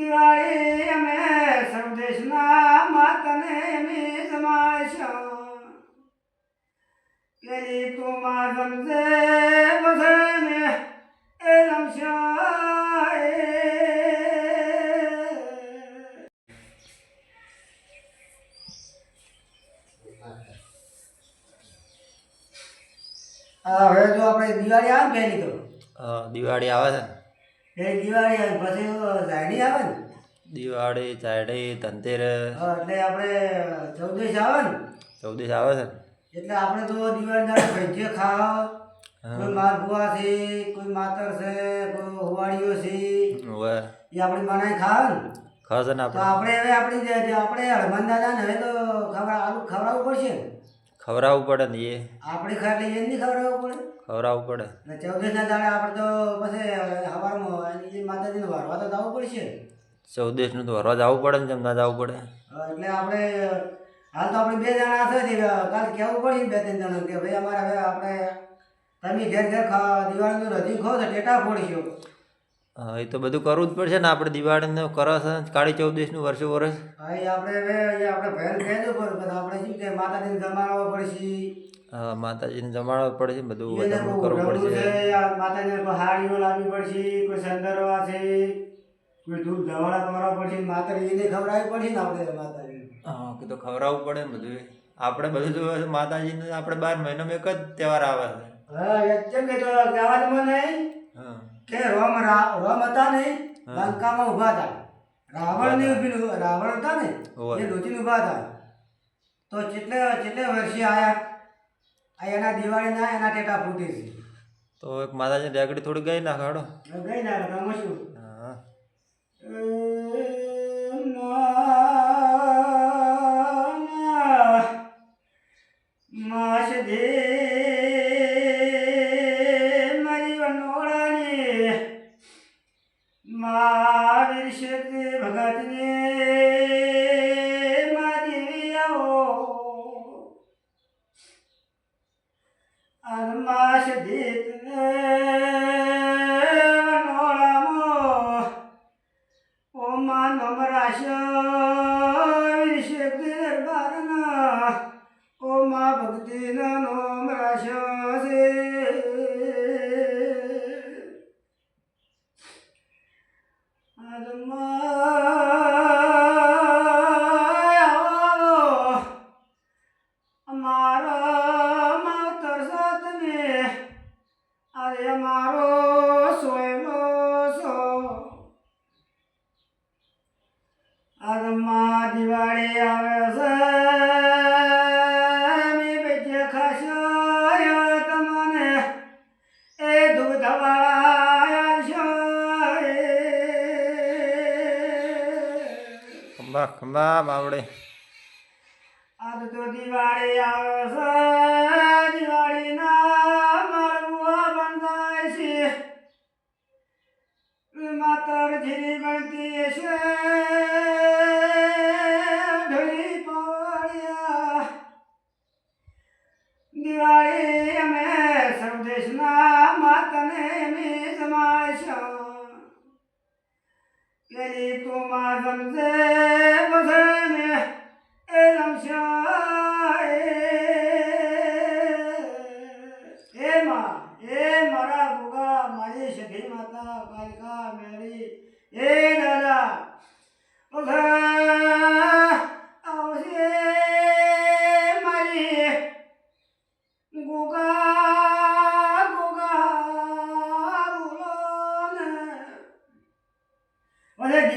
દિવાળી અમે સંદેશના માતને અમે જમાડશો પેલી તું માં સમજે બસને એ હા હવે જો આપણે દિવાળી આવે તો. દિવાળી આવે છે ને? પહેલી દિવાળી આવે પછી ઝાડી આવે ને? દિવાળી ચાયડી ધનતેરસ. એટલે આપણે ચૌદશ આવે ને? ચૌદશ આવે છે એટલે આપણે તો દિવાળી દાડે ભજીએ ખાવ. કોઈ માલપુઆ છે કોઈ માતર છે કોઈ હોવાળીઓ છે. એ આપણે બનાવી ખાવ ને? છે ને આપણે. આપણે હવે આપણી આપણે હનુમાન દાદા ને હવે તો ખબર આલુ ખવડાવવું પડશે ને? ખવડાવવું પડે ને એ આપણે ખાલી એ નહીં ખવડાવવું પડે? ખવડાવવું પડે. ને ચૌદસના દાડે આપણે તો પછી સવારમાં એ માતાજીને વારવા તો જવું પડશે. ચૌદશનું તો વરવા જવું પડે ને કેમ ના જવું પડે. એટલે આપણે હાલ તો આપણે બે જણા છે કાલ કહેવું પડે ને બે ત્રણ જણા કે ભાઈ અમારે હવે આપણે તમે ઘેર ઘેર દિવાળીનું રજી ખો તો ટેટા ફોડીશું. હા, એ તો બધું કરવું જ પડશે ને આપણે દિવાળીનું કરે કાળી ચૌદશનું વર્ષો વર્ષ હા. એ આપણે હવે અહીંયા આપણે ભેર કહેજો પણ આપણે શું કે માતાજીને જમાડવો પડશે. હા, માતાજીને જમાડવું પડે બધું કરવું પડશે. માતાજીને હાડીઓ લાવવી પડશે કોઈ સંદરવા છે કોઈ ધૂપ ધવાડા કરવા પડશે માતાજી ખવડાવવી પડશે ને આપણે માતાજીને. હા કે તો ખવડાવવું પડે ને બધું. આપણે બધું જોયું છે માતાજીને આપણે બાર મહિનામાં એક જ તહેવાર આવે છે. હા એ કેમ કે તો નહીં કે રોમ રોમ હતા ને લંકામાં ઊભા હતા. રાવણ ને ઊભી રાવણ હતા ને એ લોચી ઊભા હતા. તો કેટલે કેટલે વર્ષે આયા? આ એના દિવાળીના એના ટેટા ફૂટી છે. તો એક માતાજી રેગડી થોડી ગઈ ના ખાડો ગઈ ના શું હા. મહાવીર શક્તિ ભગતને મારી આવો અનમાશ દીત ખંભા બાવડે આજ તો દિવાળી આવે છે દિવાળીના માળવા બંધાય છે. માતર જીરી પેલી તું માં જમશે બસને એ રમશો એ. એ માં એ મારા ગોગા મારી સખી માતા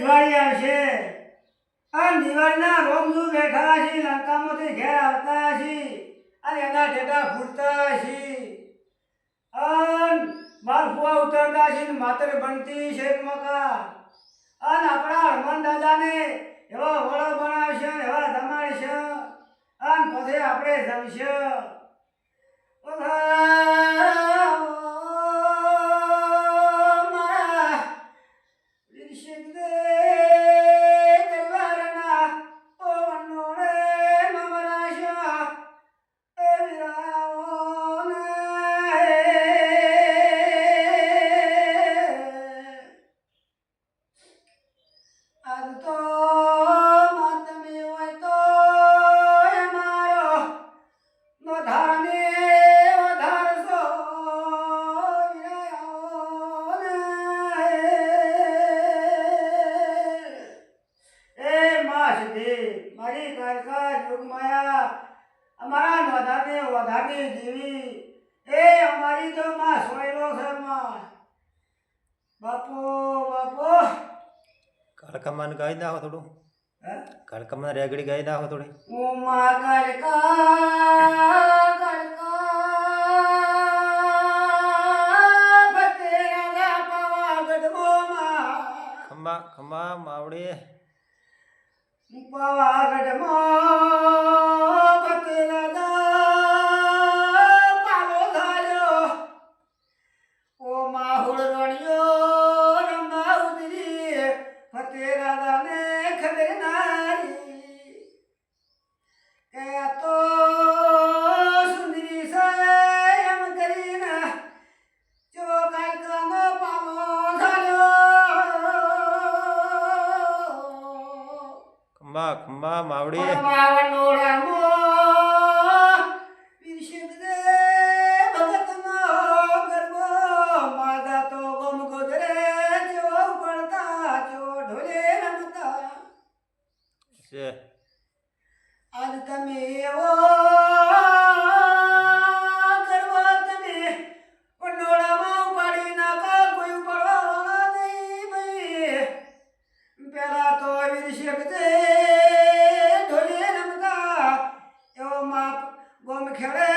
દિવાળી આવશે. આ દિવાળીના રોમનું બેઠા છે લંકામાંથી ઘેર આવતા છે અને એના ટેટા ફૂટતા છે અન માલપુઆ ઉતરતા છે માત્ર બનતી છે મકા અને આપણા હનુમાન દાદાને એવા વડો બનાવશે એવા જમાડશે અને પછી આપણે જમશે. મારી કારકા જોગમાયા. અમારા નોધાને વધારની જીવી. એ અમારી તો માં સોયલો છે બાપો બાપો. કાળકામાં ગાઈ દાવ થોડું. કાળકામાં રેગડી ગાઈ દાવ થોડી. ઓ માં કાળકા ખમ્મા ખમ્મા માવડી. பாகடமா பத்திரதா માં માવડી খেলে